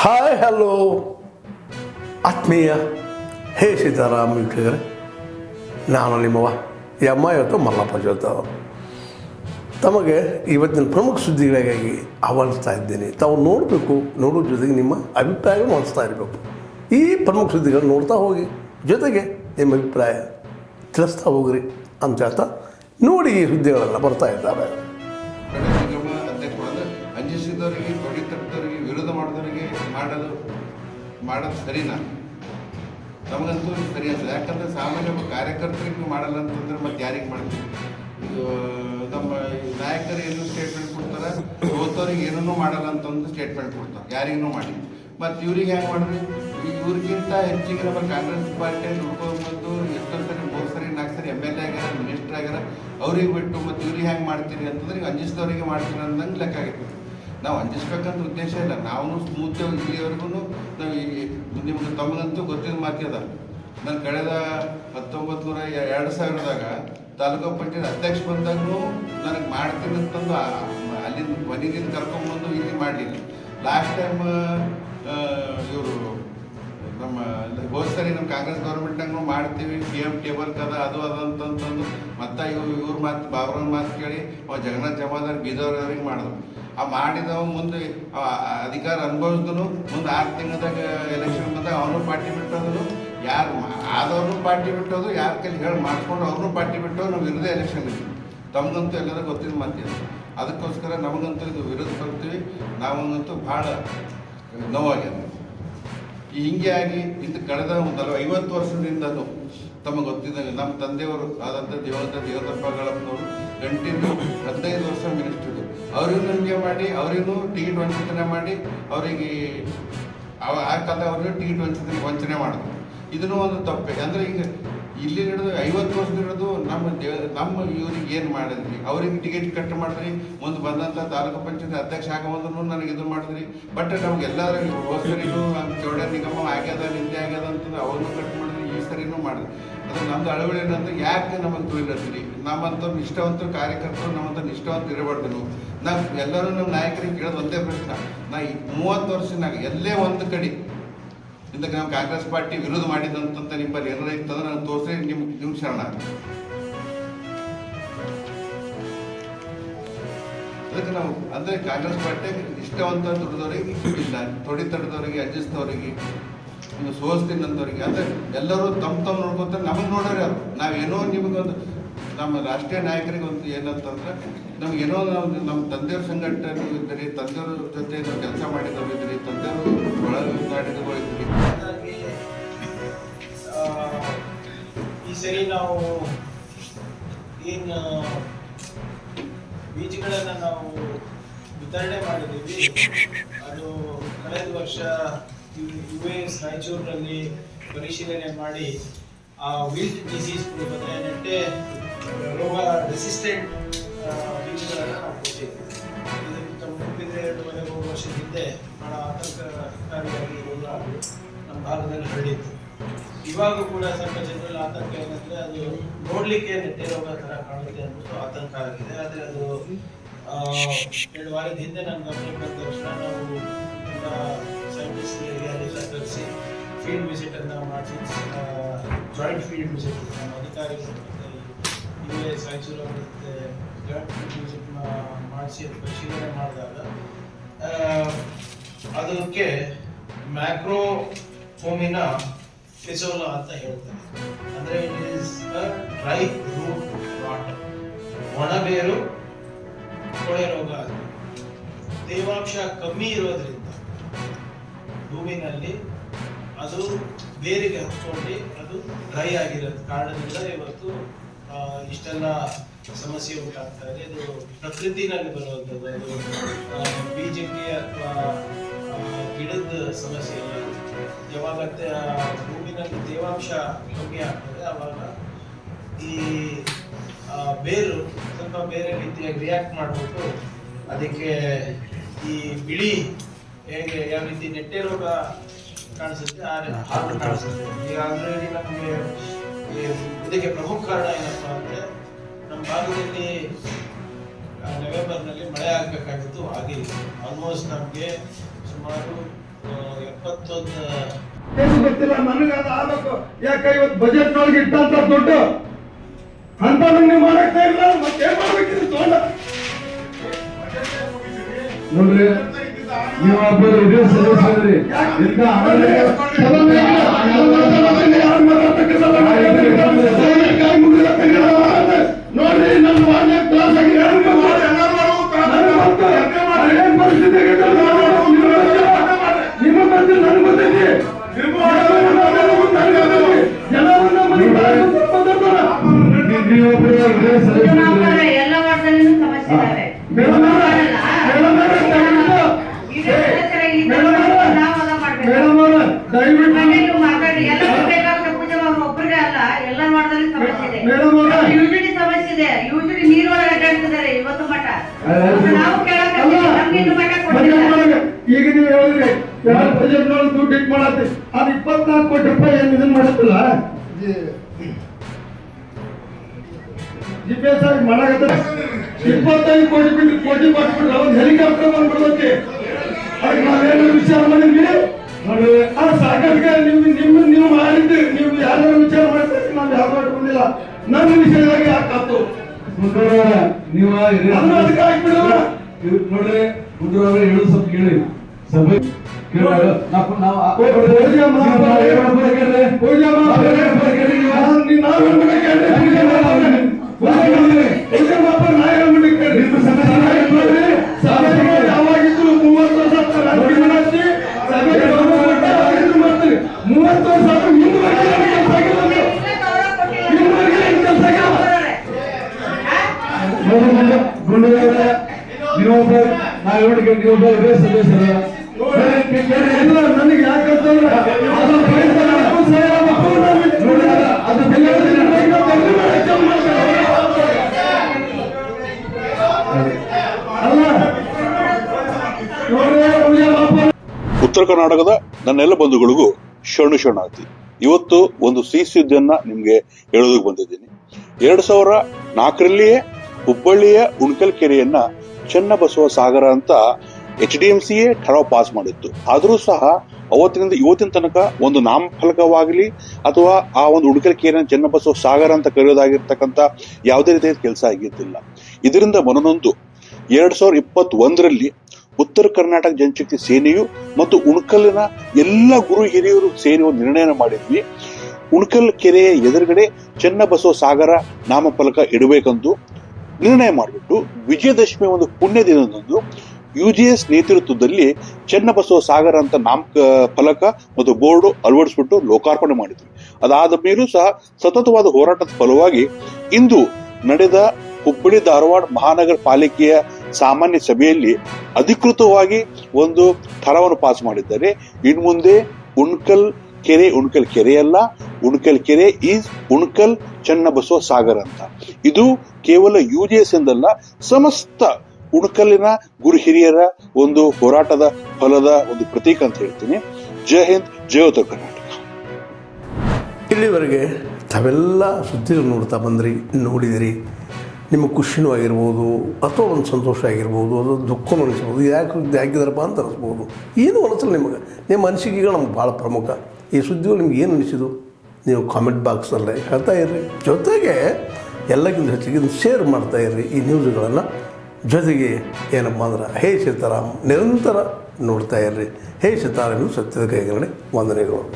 Hi hello ಆತ್ಮೀಯ, ಹೇ ಸೀತಾರಾಮ್ ವೀಕ್ಷಕರೇ, ನಾನು ನಿಮ್ಮವ ಎಮ್ಮ ಇವತ್ತು ಮಲ್ಲಪ್ಪ ಜೋತ ತಮಗೆ ಇವತ್ತಿನ ಪ್ರಮುಖ ಸುದ್ದಿಗಳಿಗಾಗಿ ಆಹ್ವಾನಿಸ್ತಾ ಇದ್ದೇನೆ. ತಾವು ನೋಡಬೇಕು ನೋಡೋ ಜೊತೆಗೆ ನಿಮ್ಮ ಅಭಿಪ್ರಾಯ ಮಾಡಿಸ್ತಾ ಇರಬೇಕು. ಈ ಪ್ರಮುಖ ಸುದ್ದಿಗಳನ್ನು ನೋಡ್ತಾ ಹೋಗಿ, ಜೊತೆಗೆ ನಿಮ್ಮ ಅಭಿಪ್ರಾಯ ತಿಳಿಸ್ತಾ ಹೋಗ್ರಿ ಅಂತ ಹೇಳ್ತಾ ನೋಡಿ ಈ ಸುದ್ದಿಗಳೆಲ್ಲ ಬರ್ತಾ ಇದ್ದಾವೆ ಮಾಡೋದು ಮಾಡೋದು ಸರಿನಾ? ನಮಗಂತೂ ಸರಿ ಅಲ್ಲ ಯಾಕಂದ್ರೆ ಸಾಮಾನ್ಯ ಒಬ್ಬ ಕಾರ್ಯಕರ್ತರಿಗೆ ಮಾಡಲ್ಲ ಅಂತಂದ್ರೆ ಮತ್ತೆ ಯಾರಿಗೆ ಮಾಡ್ತೀವಿ ಇದು, ನಮ್ಮ ನಾಯಕರು ಏನು ಸ್ಟೇಟ್ಮೆಂಟ್ ಕೊಡ್ತಾರೆ? ಓದೋರಿಗೆ ಏನೂ ಮಾಡಲ್ಲ ಅಂತಂದು ಸ್ಟೇಟ್ಮೆಂಟ್ ಕೊಡ್ತಾರೆ. ಯಾರಿಗೂ ಮಾಡಿ. ಮತ್ತು ಇವ್ರಿಗೆ ಹೆಂಗೆ ಮಾಡಿದ್ರಿ? ಇವ್ರಿಗಿಂತ ಹೆಚ್ಚಿಗೆ ನಮ್ಮ ಕಾಂಗ್ರೆಸ್ ಪಾರ್ಟಿಯಲ್ಲಿ ಉಳ್ಕೊಂಡ್ಬಂದು ಎಷ್ಟೋ ಸರಿ ಮೂರು ಸರಿ, ನಾಲ್ಕು ಸರಿ ಎಂ ಎಲ್ ಎ ಆಗ್ಯಾರ ಮಿನಿಸ್ಟರ್ ಆಗ್ಯಾರ ಅವ್ರಿಗೆ ಬಿಟ್ಟು ಮತ್ತು ಇವ್ರಿಗೆ ಹೆಂಗೆ ಮಾಡ್ತೀರಿ ಅಂತಂದ್ರೆ ಈಗ ಅಂಜಿಸಿದವ್ರಿಗೆ ಮಾಡ್ತೀರಿ ಅಂದಂಗೆ ಲೆಕ್ಕ ಆಗೈತೆ ನಾವು ಅಂಜಿಸ್ಬೇಕಂತ ಉದ್ದೇಶ ಇಲ್ಲ. ನಾವು ಸ್ಮೂತ್ ಇಲ್ಲಿವರೆಗೂ ನಾವು ನಿಮ್ಗೆ ತಮಗಂತೂ ಗೊತ್ತಿದ್ದ ಮಾತಿದ ನಾನು ಕಳೆದ ಹತ್ತೊಂಬತ್ತು ನೂರ ಎರಡು ಸಾವಿರದಾಗ ತಾಲೂಕು ಪಂಚಾಯತ್ ಅಧ್ಯಕ್ಷ ಬಂದಾಗೂ ನನಗೆ ಮಾಡ್ತೀನಿ ಅಂತಂದು ಅಲ್ಲಿಂದ ಮನೆಯಿಂದ ಕರ್ಕೊಂಬಂದು ಇಲ್ಲಿ ಮಾಡಲಿಲ್ಲ. ಲಾಸ್ಟ್ ಟೈಮ್ ಇವರು ನಮ್ಮ ಹೋದ ಸರಿ ನಮ್ಮ ಕಾಂಗ್ರೆಸ್ ಗೌರ್ಮೆಂಟ್ನಾಗೂ ಮಾಡ್ತೀವಿ ಪಿ ಎಂ ಟೇಬಲ್ ಕದ, ಅದು ಅದು ಅಂತಂತಂದು, ಮತ್ತೆ ಇವ್ ಇವ್ರ ಮಾತು ಬಾಬ್ರವ್ರ ಮಾತು ಕೇಳಿ, ಅವ ಜಗನ್ನಾಥ್ ಜಮಾದಾರ್ ಬೀದರ್ ಅವ್ರಿಗೆ ಮಾಡಿದ್ರು ಆ ಮಾಡಿದವ ಮುಂದೆ ಅಧಿಕಾರ ಅನುಭವಿಸಿದನು, ಮುಂದೆ ಆರು ತಿಂಗಳದಾಗ ಎಲೆಕ್ಷನ್ ಬಂದಾಗ ಅವನು ಪಾರ್ಟಿ ಬಿಟ್ಟೋದ್ರು. ಯಾರು ಆದವ್ರನ್ನೂ ಪಾರ್ಟಿ ಬಿಟ್ಟೋದು ಯಾರ ಕೈಲಿ ಹೇಳಿ ಮಾಡಿಕೊಂಡು ಅವ್ರನ್ನೂ ಪಾರ್ಟಿ ಬಿಟ್ಟು ನಾವು ವಿರುದ್ಧ ಎಲೆಕ್ಷನ್ ತಮಗಂತೂ ಎಲ್ಲರೂ ಗೊತ್ತಿದ್ದು ಮಾತಿಲ್ಲ ಅದಕ್ಕೋಸ್ಕರ ನಮಗಂತೂ ಇದು ವಿರೋಧ ಬರ್ತೀವಿ ನಾವಂತೂ ಭಾಳ ನೋವಾಗ್ಯದ ಈ ಹಿಂಗೆ ಆಗಿ ಇದು ಕಳೆದ ಒಂದು ಐವತ್ತು ವರ್ಷದಿಂದಲೂ ತಮಗೆ ಗೊತ್ತಿದ್ದಂಗೆ ನಮ್ಮ ತಂದೆಯವರು ಆದಂಥ ದೇವಂತ ದೇವದಪ್ಪ ಗಳಪ್ಪನವರು ಕಂಟಿನ್ಯೂ ಹದಿನೈದು ವರ್ಷ ಮಿನಿಸ್ಟರ್ ಅವರಿಗೂ ಹಿಂಗೆ ಮಾಡಿ, ಅವರಿಗೂ ಟಿಕೆಟ್ ವಂಚಿತನೆ ಮಾಡಿ, ಅವರಿಗೆ ಆ ಕಾಲ ಅವ್ರಿಗೂ ಟಿಕೆಟ್ ವಂಚನೆ ವಂಚನೆ ಮಾಡಿದ್ರು. ಇದನ್ನು ಒಂದು ತಪ್ಪೆ. ಅಂದರೆ ಈಗ ಇಲ್ಲಿ ಹಿಡಿದು ಐವತ್ತು ವರ್ಷ ಹಿಡಿದು ನಮ್ಮ ನಮ್ಮ ಇವ್ರಿಗೆ ಏನು ಮಾಡಿದ್ರಿ? ಅವ್ರಿಗೆ ಟಿಕೆಟ್ ಕಟ್ ಮಾಡಿದ್ರಿ ಮುಂದೆ ಬಂದಂಥ ತಾಲೂಕು ಪಂಚಾಯತ್ ಅಧ್ಯಕ್ಷ ಆಗಬಂದ್ರು ನನಗೆ ಇದು ಮಾಡಿದ್ರಿ. ಬಟ್ ನಮ್ಗೆಲ್ಲರ ಹೋಸರಿನೂ ಚೌಡ ನಿಗಮ ಆಗ್ಯದ ನಿಂದೆ ಆಗ್ಯದ ಅಂತಂದ್ರೆ ಅವ್ರನ್ನೂ ಕಟ್ ಮಾಡಿದ್ರಿ ಈ ಸರಿನೂ ಮಾಡಿದ್ರಿ. ಅದು ನಮ್ದು ಅಳವಡಿ ಏನಂದ್ರೆ ಯಾಕೆ ನಮಗೆ ತಿಳಿಲತ್ರಿ ನಮ್ಮಂಥ ನಿಷ್ಠಾವಂತ ಕಾರ್ಯಕರ್ತರು ನಮ್ಮಂಥ ನಿಷ್ಠಾವಂತ ಇರಬಾರ್ದು ನೀವು ನಾವು ಎಲ್ಲರೂ ನಮ್ಮ ನಾಯಕರಿಗೆ ಕೇಳೋದು ಒಂದೇ ಪ್ರಶ್ನೆ. ನಾ ಈ ಮೂವತ್ತು ವರ್ಷನಾಗ ಎಲ್ಲೇ ಒಂದು ಕಡೆ ಇದಕ್ಕೆ ನಾವು ಕಾಂಗ್ರೆಸ್ ಪಾರ್ಟಿ ವಿರೋಧ ಮಾಡಿದಂತ ನಿಮ್ಮಲ್ಲಿ ಏನಾರ ಇತ್ತಂದ್ರೆ ನಾನು ತೋರಿಸಿ, ನಿಮ್ ನಿಮ್ ಶರಣ ಅದಕ್ಕೆ ನಾವು, ಅಂದ್ರೆ ಕಾಂಗ್ರೆಸ್ ಪಾರ್ಟಿ ಇಷ್ಟವಂತ ದುಡಿದವರಿಗೆ ಇಲ್ಲ ತೊಡಿ ತಡೆದವರಿಗೆ ಅಂಜಿಸಿದವರಿಗೆ ನೀವು ಸೋಸ್ತೀನಿ ಅಂದ್ರೆ ಎಲ್ಲರೂ ತಮ್ಮ ತಮ್ಮ ನೋಡ್ಕೊತಾರೆ ನಮಗೆ ನೋಡೋರು ಯಾರು? ನಾವೇನೋ ನಿಮಗೊಂದು ನಮ್ಮ ರಾಷ್ಟ್ರೀಯ ನಾಯಕರಿಗೆ ಒಂದು ಏನಂತಂದ್ರೆ ಏನೋ ನಾವು ನಮ್ಮ ತಂದೆಯವ್ರ ಸಂಘಟನೆ ಇದ್ರಿ, ತಂದೆಯವ್ರ ಜೊತೆ ನಾವು ಕೆಲಸ ಮಾಡಿದವರು ಇದ್ರಿ, ತಂದೆಯವರು ಒಳಗೆ ಮಾಡಿದವರು ಇದ್ರಿ. ಈ ಸರಿ ನಾವು ಏನು ಬೀಜಗಳನ್ನು ನಾವು ವಿತರಣೆ ಮಾಡಿದ್ದೀವಿ. ಅದು ಕಳೆದ ವರ್ಷ ಯು ಎಸ್ ರಾಯಚೂರಿನಲ್ಲಿ ಪರಿಶೀಲನೆ ಮಾಡಿ ಆ ವಿಲ್ಟ್ ಡಿಸೀಸ್ ಅಂದರೆ ನೆಟ್ಟೆ ರೋಗ ರೆಸಿಸ್ಟೆಂಟ್ ಬೀಜಗಳನ್ನು ನಾವು ಕೊಟ್ಟಿದ್ದೀವಿ ಇದಕ್ಕಿಂತ ಮುಂದಿನ ಎರಡೂವರೆ ಮೂರು ವರ್ಷದಿಂದೆ ಬಹಳ ಆತಂಕಕಾರಿಯಾಗಿ ರೋಗ ನಮ್ಮ ಭಾಗದಲ್ಲಿ ಹರಡಿತ್ತು. ಇವಾಗ ಕೂಡ ಸ್ವಲ್ಪ ಜನರಲ್ಲಿ ಆತಂಕ ಏನಂದ್ರೆ ಅದು ನೋಡ್ಲಿಕ್ಕೆ ನೆಟ್ಟೆ ರೋಗ ತರ ಕಾಣುತ್ತೆ ಅಂದ್ಬಿಟ್ಟು ಆತಂಕ ಆಗಿದೆ. ಆದ್ರೆ ಅದು ಎರಡು ವಾರದ ಹಿಂದೆ ನನ್ನ ಗಮನಕ್ಕೆ ಬಂದ ತಕ್ಷಣ ನಾವು ಸೈಂಟಿಸ್ಟ್ ಏರಿಯಾಲೆಲ್ಲ ಕರೆಸಿ ಫೀಲ್ಡ್ ವಿಸಿಟನ್ನು ಮಾಡಿಸಿ ಜಾಯಿಂಟ್ ಫೀಲ್ಡ್ ವಿಸಿಟ್ ನಮ್ಮ ಅಧಿಕಾರಿಗಳು ಮತ್ತೆ ಯು ಎಸ್ ರಾಯಚೂರು ಮತ್ತೆ ಜಾಯಿಂಟ್ ಫೀಲ್ಡ್ ವಿಸಿಟ್ನ ಮಾಡಿಸಿ ಪರಿಶೀಲನೆ ಮಾಡಿದಾಗ ಅದಕ್ಕೆ ಮ್ಯಾಕ್ರೋ ಹೋಮಿನ ಫಿಸೋಲಾ ಅಂತ ಹೇಳ್ತಾರೆ. ಅಂದ್ರೆ it is dry root rot ಒಣಬೇರು, ಕೊಳೆ ರೋಗ ತೇವಾಂಶ ಕಮ್ಮಿ ಇರೋದ್ರಿಂದ ಭೂಮಿನಲ್ಲಿ ಅದು ಬೇರಿಗೆ ಹಚ್ಕೊಂಡು ಅದು ಡ್ರೈ ಆಗಿರೋ ಕಾರಣದಿಂದ ಇವತ್ತು ಇಷ್ಟೆಲ್ಲ ಸಮಸ್ಯೆ ಉಂಟಾಗ್ತಾ ಇದೆ. ಇದು ಪ್ರಕೃತಿನಲ್ಲಿ ಬರುವಂಥದ್ದು ಅದು ಬೀಜಕ್ಕೆ ಅಥವಾ ಗಿಡದ ಸಮಸ್ಯೆ ಇಲ್ಲ. ಯಾವಾಗ ಭೂಮಿನಲ್ಲಿ ತೇವಾಂಶ ಕಮ್ಮಿ ಆಗ್ತದೆ ಆವಾಗ ಈ ಬೇರು ಸ್ವಲ್ಪ ಬೇರೆ ರೀತಿಯಾಗಿ ರಿಯಾಕ್ಟ್ ಮಾಡ್ಬಿಟ್ಟು ಅದಕ್ಕೆ ಈ ಬಿಳಿ ಹೇಗೆ, ಯಾವ ರೀತಿ ನೆಟ್ಟೆ ರೋಗ ಕಾಣಿಸುತ್ತೆ. ಹಾಗೆ ಕಾಣಿಸುತ್ತೆ. ಈಗ ಆಲ್ರೆಡಿ ನಮಗೆ ಇದಕ್ಕೆ ಪ್ರಮುಖ ಕಾರಣ ಏನಪ್ಪಾ ಅಂದ್ರೆ ನಮ್ಮ ಭಾಗದಲ್ಲಿ ನವೆಂಬರ್ನಲ್ಲಿ ಮಳೆ ಆಗಬೇಕಾಗಿತ್ತು ಆಗಿಲ್ಲ ಆಲ್ಮೋಸ್ಟ್ ನಮಗೆ ಸುಮಾರು ಎಪ್ಪತ್ತೊಂದು ಏನು ಗೊತ್ತಿಲ್ಲ ನನಗೆ ಅದು ಆಗಬೇಕು ಯಾಕೆ ಇವತ್ತು ಬಜೆಟ್ ನೊಳಗೆ ಇಟ್ಟಂತ ದುಡ್ಡು? ಅಂತ ನೀವು ಮಾಡಕ್ತಾ ಇಲ್ಲ ಮತ್ತೆ ತಗೊಂಡ? ನೋಡ್ರಿ ನೀವು ಒಬ್ಬರು ಇದೇ ಸದಸ್ಯರಿ. ಇಂಥ ಈಗ ನೀವು ಹೇಳಿದ್ರಿ ಯಾರು ಬಜೆಟ್ ನೋಡಿ ದುಡ್ಡು ಇಟ್ ಮಾಡತ್ತಿ ಅದು ಇಪ್ಪತ್ನಾಲ್ಕು ಕೋಟಿ ರೂಪಾಯಿ ಏನು ಇದನ್ನ ಮಾಡತ್ತಲ್ಲ? ಜಿ ಪಿ ಎಸ್ ಆಗಿ ಮಾಡಾಕತ್ತ ಇಪ್ಪತ್ತೈದು ಕೋಟಿ ಬಿಟ್ಟು ಕೋಟಿ ಕೊಟ್ಬಿಟ್ರೆ ಒಂದು ಹೆಲಿಕಾಪ್ಟರ್ ಬಂದ್ಬಿಡ್ತೈತಿ. ಅದಕ್ಕೆ ವಿಚಾರ ಮಾಡಿದ್ವಿ? ಆ ಸಾಕಾಗಿಗೆ ನೀವು ನಿಮ್ಮ ನೀವು ಮಾಡಿದ್ದು ನೀವು ಯಾರು ವಿಚಾರ ಮಾಡ್ತಾರೆ? ನಾವು ಯಾರು ಮಾಡ್ಕೊಂಡಿಲ್ಲ ನನ್ನ ವಿಷಯದಾಗ ಯಾಕಾತು ನೀವು ಅದಕ್ಕೆ ಹಾಕ್ಬಿಡೋಣ ನೋಡ್ರಿ ಹೇಳು ಸ್ವಲ್ಪ ಕೇಳಿ. ಸಭೆ ಕೇಳುವಾಗ ನಾವು ನಾವು ಪೂಜೆ ಮಾಡಿ ಪೂಜೆ ಮಾಡಿ ನಾವು ಇದೇ ಸದಸ್ಯರ ಉತ್ತರ ಕರ್ನಾಟಕದ ನನ್ನೆಲ್ಲ ಬಂಧುಗಳಿಗೂ ಶರಣು ಶರಣಾರ್ಥಿ. ಇವತ್ತು ಒಂದು ಸಿಹಿ ಸುದ್ದಿಯನ್ನ ನಿಮ್ಗೆ ಹೇಳೋದಕ್ಕೆ ಬಂದಿದ್ದೀನಿ. ಎರಡ್ ಸಾವಿರ ನಾಲ್ಕರಲ್ಲಿಯೇ ಹುಬ್ಬಳ್ಳಿಯ ಉಣ್ಕಲ್ ಕೆರೆಯನ್ನ ಚನ್ನಬಸವ ಸಾಗರ ಅಂತ ಎಚ್ ಡಿ ಎಂ ಸಿಯೇ ಠರಾವ್ ಪಾಸ್ ಮಾಡಿತ್ತು. ಆದರೂ ಸಹ ಅವತ್ತಿನಿಂದ ಇವತ್ತಿನ ತನಕ ಒಂದು ನಾಮಫಲಕವಾಗಲಿ ಅಥವಾ ಆ ಒಂದು ಉಣ್ಕಲ್ ಚೆನ್ನಬಸವ ಚನ್ನಬಸವ ಸಾಗರ ಅಂತ ಕರೆಯೋದಾಗಿರ್ತಕ್ಕಂಥ ಯಾವುದೇ ರೀತಿಯ ಕೆಲಸ ಆಗಿದ್ದಿಲ್ಲ ಇದರಿಂದ ಮನನೊಂದು. ಎರಡ್ ಸಾವಿರದ ಇಪ್ಪತ್ತ್ ಒಂದರಲ್ಲಿ ಉತ್ತರ ಕರ್ನಾಟಕ ಜನಶಕ್ತಿ ಸೇನೆಯು ಮತ್ತು ಉಣಕಲ್ಲಿನ ಎಲ್ಲ ಗುರು ಹಿರಿಯರು ಸೇರಿ ಒಂದು ನಿರ್ಣಯ ಮಾಡಿದ್ವಿ. ಉಣಕಲ್ ಕೆರೆಯ ಎದುರುಗಡೆ ಚೆನ್ನಬಸವ ಸಾಗರ ನಾಮಫಲಕ ಇಡಬೇಕಂದು ನಿರ್ಣಯ ಮಾಡಿಬಿಟ್ಟು ವಿಜಯದಶಮಿ ಒಂದು ಪುಣ್ಯ ದಿನದಂದು ಯು ಜಿ ಎಸ್ ನೇತೃತ್ವದಲ್ಲಿ ಚೆನ್ನಬಸವ ಸಾಗರ ಅಂತ ನಾಮ ಫಲಕ ಮತ್ತು ಬೋರ್ಡು ಅಳವಡಿಸ್ಬಿಟ್ಟು ಲೋಕಾರ್ಪಣೆ ಮಾಡಿದ್ರು. ಅದಾದ ಮೇಲೂ ಸಹ ಸತತವಾದ ಹೋರಾಟದ ಫಲವಾಗಿ ಇಂದು ನಡೆದ ಹುಬ್ಬಳ್ಳಿ ಧಾರವಾಡ ಮಹಾನಗರ ಪಾಲಿಕೆಯ ಸಾಮಾನ್ಯ ಸಭೆಯಲ್ಲಿ ಅಧಿಕೃತವಾಗಿ ಒಂದು ಥರವನ್ನು ಪಾಸ್ ಮಾಡಿದ್ದಾರೆ. ಇನ್ನು ಮುಂದೆ ಉಣ್ಕಲ್ ಕೆರೆ, ಉಣ್ಕಲ್ ಕೆರೆಯಲ್ಲ ಉಣ್ಕಲ್ ಕೆರೆ ಈಸ್ ಉಣ್ಕಲ್ ಚೆನ್ನಬಸವ ಸಾಗರ ಅಂತ. ಇದು ಕೇವಲ ಯು ಜಿ ಎಸ್ ಎಂದಲ್ಲ, ಸಮಸ್ತ ಉಣ್ಕಲ್ಲಿನ ಗುರು ಹಿರಿಯರ ಒಂದು ಹೋರಾಟದ ಫಲದ ಒಂದು ಪ್ರತೀಕ ಅಂತ ಹೇಳ್ತೀನಿ. ಜೈ ಹಿಂದ್ ಜಯ ಉತ್ತರ ಕರ್ನಾಟಕ. ಇಲ್ಲಿವರೆಗೆ ತಾವೆಲ್ಲ ಸುದ್ದಿ ನೋಡ್ತಾ ಬಂದ್ರಿ, ನೋಡಿದಿರಿ. ನಿಮ್ಮ ಖುಷಿನೂ ಆಗಿರ್ಬೋದು, ಅಥವಾ ಒಂದು ಸಂತೋಷ ಆಗಿರ್ಬೋದು ಅಥವಾ ದುಃಖನೂ ಅನಿಸ್ಬೋದು, ಯಾಕೆ ಸುದ್ದಿ ಹಾಕಿದಾರಪ್ಪ ಅಂತ ಅನಿಸ್ಬೋದು. ಏನು ಅನಿಸಲ್ಲ ನಿಮಗೆ? ನಿಮ್ಮ ಅನಿಸಿಕೆಗಳು ನಮ್ಗೆ ಭಾಳ ಪ್ರಮುಖ. ಈ ಸುದ್ದಿಗಳು ನಿಮ್ಗೆ ಏನು ಅನಿಸಿದು ನೀವು ಕಾಮೆಂಟ್ ಬಾಕ್ಸಲ್ಲೇ ಹೇಳ್ತಾ ಇರ್ರಿ. ಜೊತೆಗೆ ಎಲ್ಲಕ್ಕಿಂತ ಹೆಚ್ಚಿಗೆ ಶೇರ್ ಮಾಡ್ತಾ ಇರ್ರಿ ಈ ನ್ಯೂಸ್ಗಳನ್ನು ಜೊತೆಗೆ ಏನಪ್ಪ ಅಂದ್ರೆ ಹೇ ಸೀತಾರಾಮ್ ನಿರಂತರ ನೋಡ್ತಾ ಇರ್ರಿ. ಹೇ ಸೀತಾರಾಮ್ ಸತ್ಯದ ಕೈಗರಣೆ ವಂದನೆಗಳು.